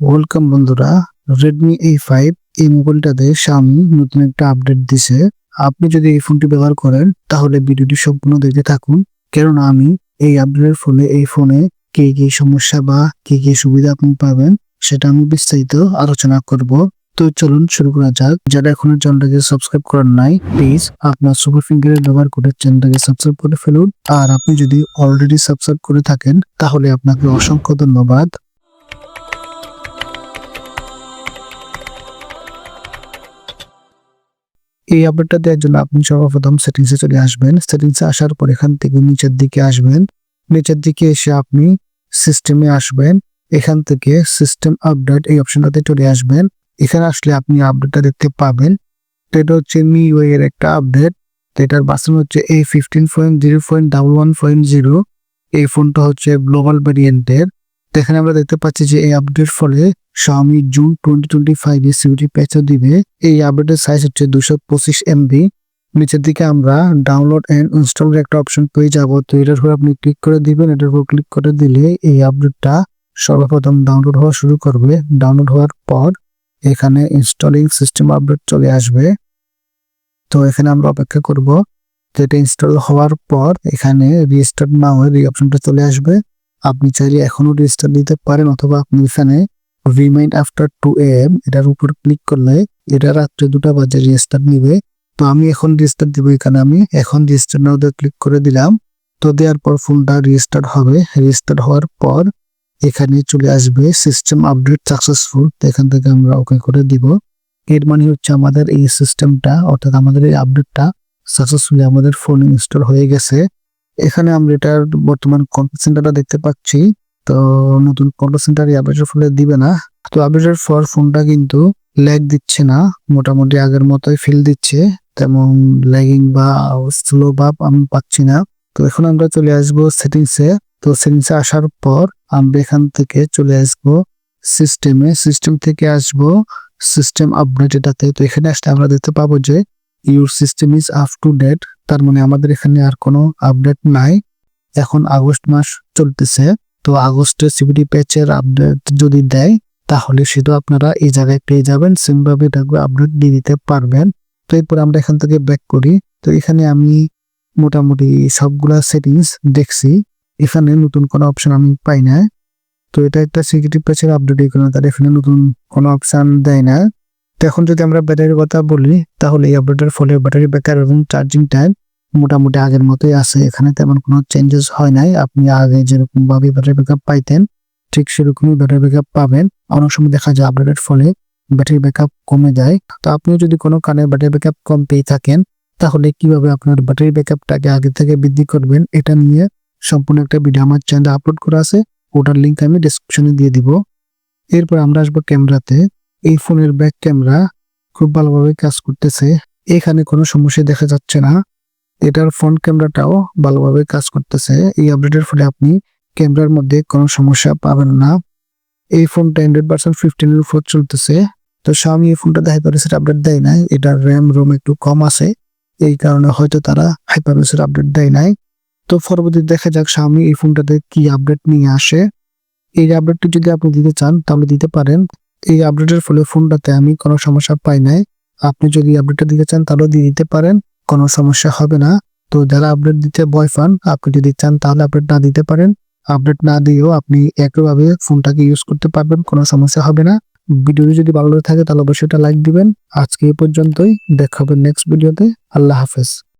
Welcome বন্ধুরা Redmi এই five এই মোবাইলটাতে সামনে নতুন একটা আপডেট দিছে। আপনি যদি এই ফোনটি ব্যবহার করেন, তাহলে ভিডিওটি সম্পূর্ণ দেখতে থাকুন। কেননা আমি এই আপডেটের ফলে এই ফোনে কি কি সমস্যা বা কি কি সুবিধা আপনি পাবেন, সেটা আমি বিস্তারিত আলোচনা করব। তো চলুন শুরু করা যাক। যারা এখনও চ্যানেলটাকে সাবস্ক্রাইব করেন নাই প্লিজ আপনার সুপার ফিঙ্গারের ব্যবহার করে চ্যানেলটাকে সাবস্ক্রাইব করে ফেলুন। আর আপনি যদি অলরেডি সাবস্ক্রাইব করে থাকেন, তাহলে আপনাকে অসংখ্য ধন্যবাদ। এই আপডেটটা দেওয়ার জন্য আপনি সর্বপ্রথম সেটিংসে চলে আসবেন। সেটিংসে আসার পর এখান থেকে নিচের দিকে আসবেন। নিচের দিকে এসে আপনি সিস্টেমে আসবেন। এখান থেকে সিস্টেম আপডেট এই অপশনটাতে চলে আসবেন। এখানে আসলে আপনি আপডেটটা দেখতে পাবেন। এটা হচ্ছে মিওয়ে এর একটা আপডেট এটার বাসন হচ্ছে A fifteen point zero point double one point zero এই ফোনটা হচ্ছে গ্লোবাল ভ্যারিয়েন্টের এখানে আমরা দেখতে পাচ্ছি যে এই আপডেট ফলে Xiaomi June twenty twenty five এ সিকিউরিটি প্যাচও দিবে। এই আপডেটের সাইজ হচ্ছে দুশো পঁচিশ এমবি নিচের দিকে আমরা ডাউনলোড এন্ড ইনস্টলের একটা অপশন পেয়ে যাব। তো এটার উপর আপনি ক্লিক করে দিবেন, এটার উপর ক্লিক করে দিলে এই আপডেটটা সর্বপ্রথম ডাউনলোড হওয়া শুরু করবে। ডাউনলোড হওয়ার পর এখানে ইনস্টলিং সিস্টেম আপডেট চলে আসবে। তো এখানে আমরা অপেক্ষা করব এটা ইনস্টল হওয়ার পর এখানে রিস্টার্ট না হয়ে এই অপশনটা চলে আসবে। আপনি চাইলে এখনও রেজিস্টার দিতে পারেন অথবা আপনি এখানে রিমাইন্ড আফটার টু এম এটার উপর ক্লিক করলে এটা রাত্রে দুটা বাজে রেজিস্টার নিবে। তো আমি এখন রেজিস্টার দিব, এখানে আমি এখন রেজিস্টার নাও ক্লিক করে দিলাম। তো দেওয়ার পর ফোনটা রেজিস্টার্ড হবে। রেজিস্টার্ড হওয়ার পর এখানে চলে আসবে সিস্টেম আপডেট সাকসেসফুল এখান থেকে আমরা ওকে করে দিব। এর মানে হচ্ছে আমাদের এই সিস্টেমটা অর্থাৎ আমাদের এই আপডেটটা সাকসেসফুলি আমাদের ফোন ইনস্টল হয়ে গেছে। এখানে আমরা এটার বর্তমান সেন্টারটা দেখতে পাচ্ছি। তো নতুন কন্ট্যাক্ট সেন্টার আপডেটের ফলে দিবে না। তো আপডেটের ফর ফোনটা কিন্তু ল্যাগ দিচ্ছে না। মোটামুটি আগের মতোই ফিল দিচ্ছে। তেমন ল্যাগিং বা স্লো ভাব আমি পাচ্ছি না। তো এখন আমরা চলে আসব সেটিংসে তো সেটিংসে আসার পর আমরা এখান থেকে চলে আসব সিস্টেমে সিস্টেম থেকে আসব সিস্টেম আপডেট এটাতে তো এখানে আসলে আমরা দেখতে পাবো যে your system is up to date তার মানে আমাদের এখানে আর কোনো আপডেট নাই। এখন আগস্ট মাস চলতেছে। তো আগস্টে সিবিডি প্যাচের আপডেট যদি দেয়, তাহলে সেটা আপনারা এই জায়গায় পেয়ে যাবেন। সেমভাবে এটাকে আপডেট দিয়ে দিতে পারবেন। তো এরপর আমরা এখান থেকে ব্যাক করি। তো এখানে আমি মোটামুটি সবগুলা সেটিংস দেখছি। এখানে নতুন কোনো অপশন আমি পাই না। তো এটা একটা সিকিউরিটি প্যাচের আপডেট এখানে তার এখানে নতুন কোনো অপশন দেয় না। তো এখন যদি আমরা ব্যাটারির কথা বলি, তাহলে এই আপডেটের ফলে ব্যাটারি ব্যাকআপ এবং চার্জিং টাইম মোটামুটি আগের মতোই আছে। এখানে তেমন কোনো চেঞ্জেস হয় নাই। আপনি আগে যেরকম ভাবে ব্যাটারি ব্যাকআপ পাইতেন, ঠিক সেরকমই ব্যাটারি ব্যাকআপ পাবেন। অনেক সময় দেখা যায় আপডেটের ফলে ব্যাটারি ব্যাকআপ কমে যায়। তো আপনিও যদি কোনো কারণে ব্যাটারি ব্যাকআপ কম পেয়ে থাকেন, তাহলে কীভাবে আপনার ব্যাটারি ব্যাকআপটাকে আগে থেকে বৃদ্ধি করবেন, এটা নিয়ে সম্পূর্ণ একটা ভিডিও আমার চ্যানেলে আপলোড করা আছে। ওটার লিঙ্ক আমি ডিসক্রিপশনে দিয়ে দিব। এরপর আমরা আসব ক্যামেরাতে এই ফোনের ব্যাক ক্যামেরা খুব ভালোভাবে কাজ করতেছে। এখানে কোনো সমস্যা দেখা যাচ্ছে না। এটার ফ্রন্ট ক্যামেরাটাও ভালোভাবে কাজ করতেছে। এই আপডেটের ফলে আপনি ক্যামেরার মধ্যে কোনো সমস্যা পাবেন না। এই ফোনটা অ্যান্ড্রয়েড পার্সেন্ট ফিফটিন এর উপর চলতেছে। তো স্বামী এই ফোনটা হাইপারসের আপডেট দেয় নাই। এটার র্যাম রোম একটু কম আছে। এই কারণে হয়তো তারা হাইপারসের আপডেট দেয় নাই। তো পরবর্তী দেখা যাক স্বামী এই ফোনটাতে কি আপডেট নিয়ে আসে। এই আপডেটটি যদি আপনি দিতে চান, তাহলে দিতে পারেন। এই আপডেটের ফলে ফোনটাতে আমি কোনো সমস্যা পাই নাই। আপনি যদি আপডেটটা দিতে চান, তাহলেও দিয়ে দিতে পারেন। কোনো সমস্যা হবে না। তো যারা আপডেট দিতে ভয় পান, আপনি যদি চান তাহলে আপডেট না দিতে পারেন। আপডেট না দিয়েও আপনি একইভাবে ফোনটাকে ইউজ করতে পারবেন, কোনো সমস্যা হবে না। ভিডিওটি যদি ভালো লাগে থাকে তাহলে অবশ্যই এটা লাইক দিবেন। আজকে এ পর্যন্তই। দেখা হবে নেক্সট ভিডিওতে আল্লাহ হাফেজ।